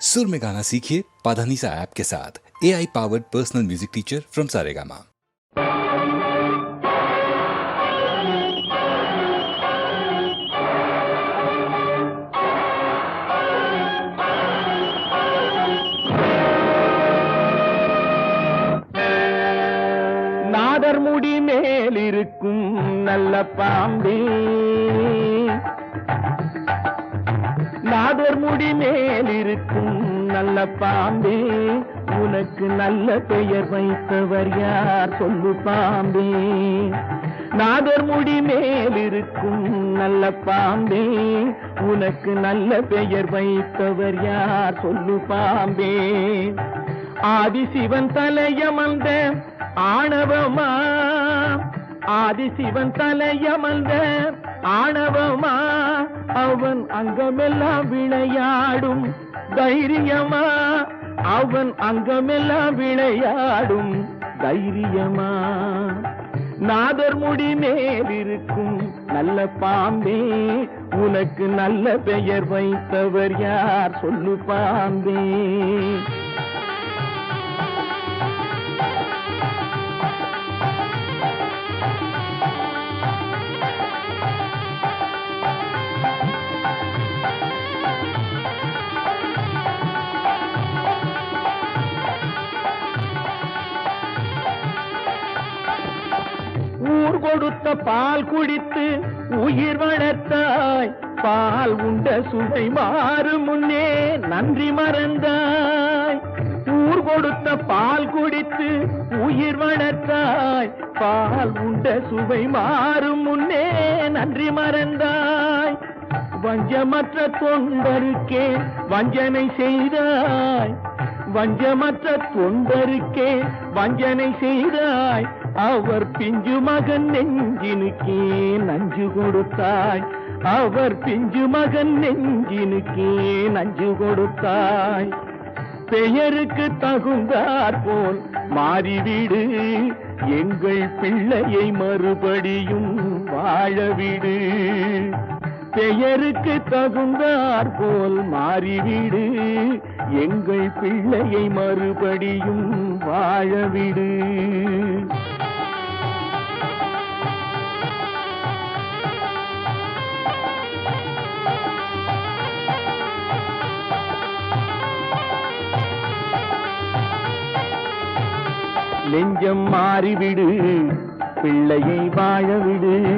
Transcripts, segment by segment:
सुर में गाना सीखिए पाधानीसा ऐप के साथ A I powered personal music teacher from Saregama நாதர் முடி மேலிருக்கும் நல்ல பாம்பே முடி மேலிருக்கும் நல்ல பாம்பே உனக்கு நல்ல பெயர் வைத்தவர் யார் சொல்லு பாம்பே. நாதர் முடி மேலிருக்கும் நல்ல பாம்பே உனக்கு நல்ல பெயர் வைத்தவர் யார் சொல்லு பாம்பே. ஆதிசிவன் தலையமந்த ஆணவமா ஆதிசிவன் தலையமந்த ஆணவமா? அவன் அங்கமெல்லாம் விளையாடும். தைரியமா? அவன் அங்கமெல்லாம் விளையாடும். தைரியமா? நாதர் முடி நேரிருக்கும் நல்ல பாம்பே. உனக்கு நல்ல பெயர் வைத்தவர் யார்? சொல்லு பாம்பே. ஊர் கொடுத்த பால் குடித்து உயிர் வளர்த்தாய். பால் உண்ட சுவை மாறும் முன்னே நன்றி மறந்தாய். ஊர் கொடுத்த பால் குடித்து உயிர் வளர்த்தாய். பால் உண்ட சுவை மாறும் முன்னே நன்றி மறந்தாய். வஞ்சமற்ற தொண்டருக்கே வஞ்சனை செய்தாய். வஞ்சமற்ற தொண்டருக்கே வஞ்சனை செய்தாய். அவர் பிஞ்சு மகன் நெஞ்சினுக்கே நஞ்சு கொடுத்தாய். அவர் பிஞ்சு மகன் நெஞ்சினுக்கே நஞ்சு கொடுத்தாய். பெயருக்கு தகுந்தார் போல் மாறிவிடு. எங்கள் பிள்ளையை மறுபடியும் வாழவிடு. பெயருக்கு தகுந்தார் போல் மாறிவிடு. எங்கள் பிள்ளையை மறுபடியும் வாழவிடு. நெஞ்சம் மாறிவிடு. பிள்ளையை வாழவிடு.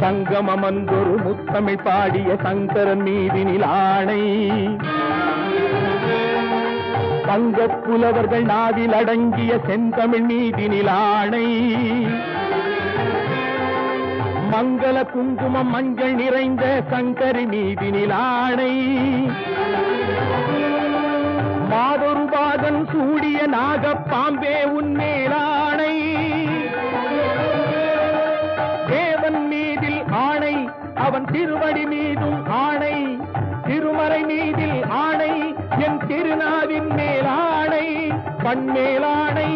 சங்கமமன்றொரு முத்தமிழ் பாடிய சங்கரன் மீதினில் ஆணை. தங்கப் புலவர்கள் நாவில் அடங்கிய செந்தமிழ் மீதினில் ஆணை. மங்கள குங்குமம் மஞ்சள் நிறைந்த சங்கரி மீதினில் ஆணை. மாதொரு பாதன் சூடிய நாகப்பாம்பே உன்மேலாணை அவன் திருவடி மீதும் ஆணை திருமறை மீதில் ஆணை என் திருநாவின் மேலாணை பண்மேலாணை